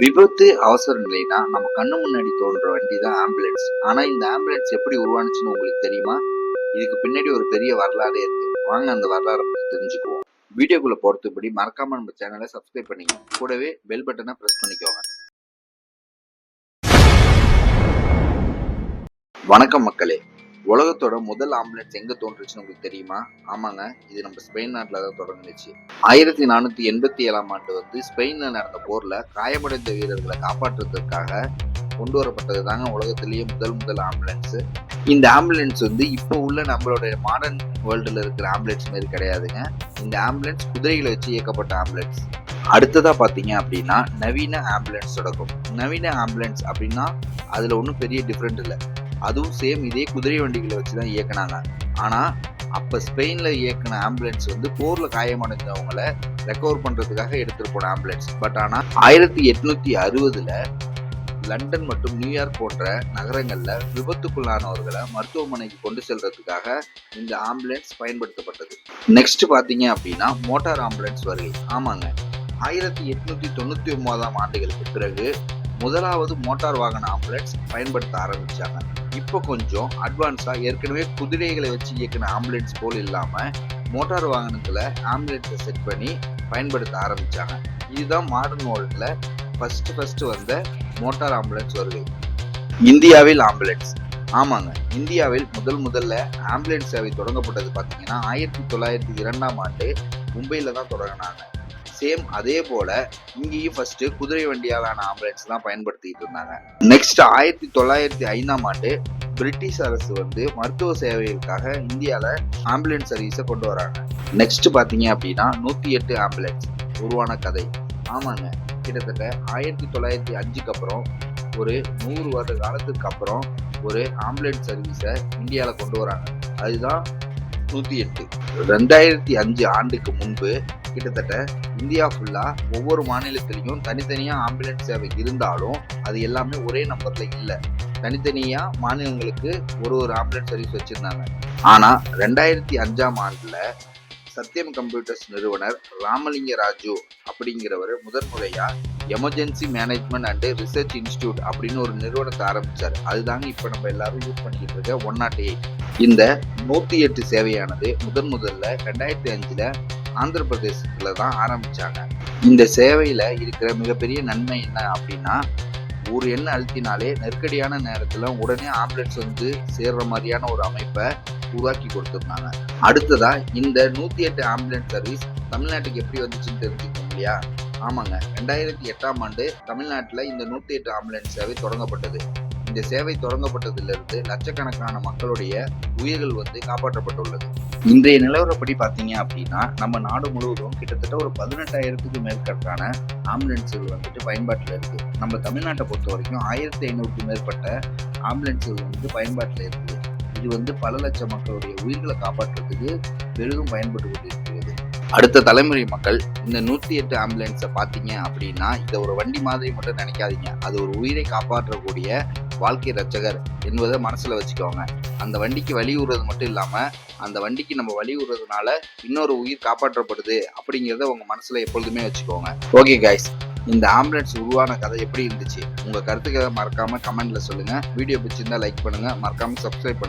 விபத்து அவசர நிலைனா நம்ம கண்ணு முன்னாடி தோன்ற வண்டி தான் ஆம்புலன்ஸ் ஆனா இந்த ஆம்புலன்ஸ் எப்படி உருவானுச்சுன்னு உங்களுக்கு தெரியுமா? இதுக்கு பின்னாடி ஒரு பெரிய வரலாறு இருக்கு. வாங்க அந்த வரலாறை பற்றி தெரிஞ்சுக்குவோம். வீடியோக்குள்ள போறதுபடி மறக்காம நம்ம சேனலை சப்ஸ்கிரைப் பண்ணிக்கோங்க. கூடவே பெல் பட்டனை பிரஸ் பண்ணிக்கோங்க. வணக்கம் மக்களே. உலகத்தோட முதல் ஆம்புலன்ஸ் எங்க தோன்றுச்சுன்னு உங்களுக்கு தெரியுமா? ஆமாங்க இது நம்ம ஸ்பெயின் நாட்டில் தான் தொடங்குனுச்சு. ஆயிரத்தி நானூத்தி எண்பத்தி ஏழாம் ஆண்டு வந்து ஸ்பெயின்ல நடந்த போர்ல காயமடைந்த வீரர்களை காப்பாற்றுறதுக்காக கொண்டு வரப்பட்டது தாங்க உலகத்திலேயே முதல் முதல் ஆம்புலன்ஸ் இந்த ஆம்புலன்ஸ் வந்து இப்போ உள்ள நம்மளோட மாடர்ன் வேர்ல்டில் இருக்கிற ஆம்புலன்ஸ் மாதிரி கிடையாதுங்க. இந்த ஆம்புலன்ஸ் குதிரைகளை வச்சு இயக்கப்பட்ட ஆம்புலன்ஸ் அடுத்ததாக பார்த்தீங்க அப்படின்னா நவீன ஆம்புலன்ஸ் தொடக்கம் நவீன ஆம்புலன்ஸ் அப்படின்னா அதில் ஒன்றும் பெரிய டிஃப்ரெண்ட் இல்லை. அதுவும் சேம் இதே குதிரை வண்டிகளை வச்சு தான் இயக்குனாங்க. ஆனால் அப்போ ஸ்பெயினில் இயக்குன ஆம்புலன்ஸ் வந்து போரில் காயமடைந்தவங்கள ரெக்கவர் பண்ணுறதுக்காக எடுத்துகிட்டு போன ஆம்புலன்ஸ். பட் ஆனால் ஆயிரத்தி எட்நூற்றி அறுபதில் லண்டன் மற்றும் நியூயார்க் போன்ற நகரங்களில் விபத்துக்குள்ளானவர்களை மருத்துவமனைக்கு கொண்டு செல்றதுக்காக இந்த ஆம்புலன்ஸ் பயன்படுத்தப்பட்டது. நெக்ஸ்ட் பார்த்தீங்க அப்படின்னா மோட்டார் ஆம்புலன்ஸ் வருகை. ஆமாங்க. ஆயிரத்தி எட்நூத்தி தொண்ணூத்தி ஒன்பதாம் ஆண்டுகளுக்கு பிறகு முதலாவது மோட்டார் வாகன ஆம்புலன்ஸ் பயன்படுத்த ஆரம்பிச்சாங்க. இப்போ கொஞ்சம் அட்வான்ஸாக ஏற்கனவே குதிரைகளை வச்சு இயக்கின ஆம்புலன்ஸ் போல் இல்லாமல் மோட்டார் வாகனத்தில் ஆம்புலன்ஸை செட் பண்ணி பயன்படுத்த ஆரம்பித்தாங்க இதுதான் மாடர்ன் வேர்ல்டில் ஃபஸ்ட்டு ஃபஸ்ட்டு வந்த மோட்டார் ஆம்புலன்ஸ் வருகை. இந்தியாவில் ஆம்புலன்ஸ் ஆமாங்க. இந்தியாவில் முதல் முதல்ல ஆம்புலன்ஸ் சேவை தொடங்கப்பட்டது பார்த்தீங்கன்னா ஆயிரத்தி தொள்ளாயிரத்தி இரண்டாம் ஆண்டு மும்பையில் தான் தொடங்கினாங்க. சேம் அதே போல இங்கேயும் ஃபர்ஸ்ட் குதிரை வண்டியாலான ஆம்புலன்ஸ் தான் பயன்படுத்திக்கிட்டு இருந்தாங்க. நெக்ஸ்ட் ஆயிரத்தி தொள்ளாயிரத்தி ஐந்தாம் ஆண்டு பிரிட்டிஷ் அரசு வந்து மருத்துவ சேவைகளுக்காக இந்தியாவில் ஆம்புலன்ஸ் சர்வீஸை கொண்டு வராங்க. நெக்ஸ்ட் பார்த்தீங்க அப்படின்னா நூற்றி எட்டு ஆம்புலன்ஸ் உருவான கதை. ஆமாங்க. கிட்டத்தட்ட ஆயிரத்தி தொள்ளாயிரத்தி அஞ்சுக்கு அப்புறம் ஒரு நூறு வருட காலத்துக்கு அப்புறம் ஒரு ஆம்புலன்ஸ் சர்வீஸை இந்தியாவில் கொண்டு வராங்க. அதுதான் நூற்றி எட்டு. ரெண்டாயிரத்தி அஞ்சு ஆண்டுக்கு முன்பு கிட்டத்தட்ட இந்தியா ஃபுல்லாக ஒவ்வொரு மாநிலத்திலையும் தனித்தனியாக ஆம்புலன்ஸ் சேவை இருந்தாலும் அது எல்லாமே ஒரே நம்பரில் இல்லை. தனித்தனியாக மாநிலங்களுக்கு ஒரு ஒரு ஆம்புலன்ஸ் சர்வீஸ் வச்சுருந்தாங்க. ஆனால் ரெண்டாயிரத்தி அஞ்சாம் ஆண்டில் சத்யம் கம்ப்யூட்டர்ஸ் நிறுவனர் ராமலிங்க ராஜு அப்படிங்கிறவர் முதன்முறையாக emergency management and research institute அப்படின்னு ஒரு நிறுவனத்தை ஆரம்பிச்சார். அதுதாங்க இப்போ நம்ம எல்லாரும் யூஸ் பண்ணிக்கிட்டு இருக்க ஒன் நாட் எயிட் இந்த நூற்றி எட்டு சேவையானது முதன் முதல்ல ரெண்டாயிரத்தி அஞ்சில் ஆந்திர பிரதேசத்தில் தான் ஆரம்பித்தாங்க இந்த சேவையில் இருக்கிற மிகப்பெரிய நன்மை என்ன அப்படின்னா ஒரு எண்ணெய் அழுத்தினாலே நெருக்கடியான நேரத்தில் உடனே ஆம்புலன்ஸ் வந்து சேர்ற மாதிரியான ஒரு அமைப்பை உருவாக்கி கொடுத்துருந்தாங்க. அடுத்ததா இந்த நூத்தி எட்டு ஆம்புலன்ஸ் சர்வீஸ் தமிழ்நாட்டுக்கு எப்படி வந்துச்சுன்னு தெரிஞ்சுக்கோங்க இல்லையா? ஆமாங்க. ரெண்டாயிரத்தி எட்டாம் ஆண்டு தமிழ்நாட்டில் இந்த நூத்தி எட்டு ஆம்புலன்ஸ் சேவை தொடங்கப்பட்டது. இந்த சேவை தொடங்கப்பட்டதிலிருந்து லட்சக்கணக்கான மக்களுடைய உயிர்கள் வந்து காப்பாற்றப்பட்டுள்ளது. இன்றைய நிலவரப்படி பார்த்தீங்க அப்படின்னா நம்ம நாடு முழுவதும் கிட்டத்தட்ட ஒரு பதினெட்டாயிரத்துக்கு மேற்பட்டான ஆம்புலன்ஸுகள் வந்துட்டு பயன்பாட்டில் இருக்கு. நம்ம தமிழ்நாட்டை பொறுத்த வரைக்கும் ஆயிரத்தி ஐநூறுக்கு மேற்பட்ட ஆம்புலன்ஸுகள் வந்து பயன்பாட்டில் இருக்குது. இது வந்து பல லட்சம் மக்களுடைய உயிர்களை காப்பாற்றுறதுக்கு பெரிதும் பயன்பட்டு கொண்டிருக்கிறது. அடுத்த தலைமுறை மக்கள் இந்த நூற்றி எட்டு ஆம்புலன்ஸை பார்த்தீங்க அப்படின்னா இதை ஒரு வண்டி மாதிரி மட்டும் நினைக்காதீங்க. அது ஒரு உயிரை காப்பாற்றக்கூடிய வாழ்க்கை ரச்சகர் என்பதை மனசில் வச்சுக்கோங்க. அந்த வண்டிக்கு வழி விடுறது மட்டும் இல்லாமல் அந்த வண்டிக்கு நம்ம வழி விடுறதுனால இன்னொரு உயிர் காப்பாற்றப்படுது அப்படிங்கிறத உங்கள் மனசில் எப்பொழுதுமே வச்சுக்கோங்க. ஓகே கைஸ் இந்த ஆம்புலன்ஸ் உருவான கதை எப்படி இருந்துச்சு? உங்கள் கருத்துக்களை மறக்காமல் கமெண்ட்டில் சொல்லுங்கள் வீடியோ பிடிச்சிருந்தா லைக் பண்ணுங்கள் மறக்காமல் சப்ஸ்கிரைப் பண்ணுங்க.